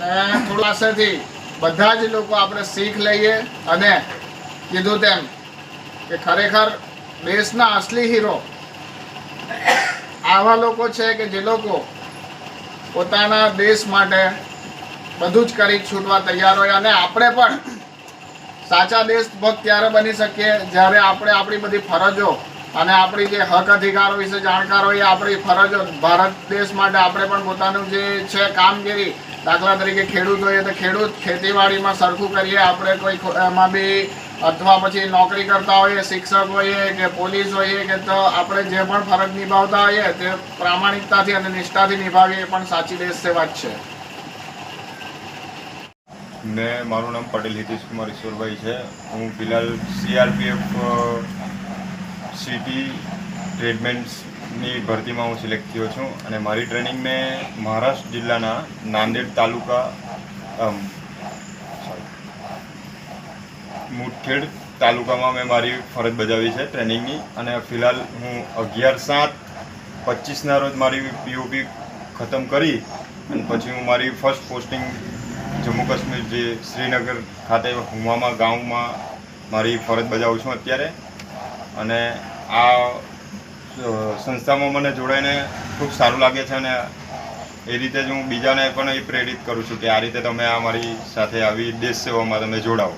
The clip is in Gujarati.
ને પાસેથી બધા જ લોકો આપણે શીખ લઈએ અને કીધું તેમ કે ખરેખર દેશના અસલી હીરો આવા લોકો છે કે જે લોકો પોતાના દેશ માટે બધું જ કરી છૂટવા તૈયાર હોય અને આપણે પણ સાચા દેશભક્ત ત્યારે બની શકીએ જ્યારે આપણે આપણી બધી ફરજો અને આપણી જે હક અધિકારો વિશે જાણકાર હોઈએ આપણી ફરજો ભારત દેશ માટે આપણે પણ પોતાનું જે છે કામગીરી દાખલા તરીકે ખેડૂત હોઈએ તો ખેડૂત ખેતીવાડીમાં સરખું કરીએ. આપણે કોઈ એમાં બી અથવા પછી નોકરી કરતા હોઈએ, શિક્ષક હોઈએ કે પોલીસ હોઈએ કે તો આપણે જે પણ ફરજ નિભાવતા હોઈએ તે પ્રામાણિકતાથી અને નિષ્ઠાથી નિભાવીએ પણ સાચી દેશ સેવા જ છે. ને મારું નામ પટેલ હિતેશ કુમાર ઈશ્વરભાઈ છે. હું ફિલહાલ સીઆરપીએફ સિટી ટ્રીટમેન્ટ્સની ભરતીમાં હું સિલેક્ટ થયો છું અને મારી ટ્રેનિંગ મેં મહારાષ્ટ્ર જિલ્લાના નાંદેડ તાલુકા મુઠખેડ તાલુકામાં મેં મારી ફરજ બજાવી છે ટ્રેનિંગની અને ફિલહાલ હું અગિયાર સાત પચીસના રોજ મારી પીઓપી ખતમ કરી અને પછી હું મારી ફર્સ્ટ પોસ્ટિંગ જમ્મુ કાશ્મીર જે શ્રીનગર ખાતે હુમામા ગામમાં મારી ફરજ બજાવું છું અત્યારે. અને આ સંસ્થામાં મને જોડાઈને ખૂબ સારું લાગે છે અને એ રીતે જ હું બીજાને પણ એ પ્રેરિત કરું છું કે આ રીતે તમે આ મારી સાથે આવી દેશ સેવામાં તમે જોડાઓ.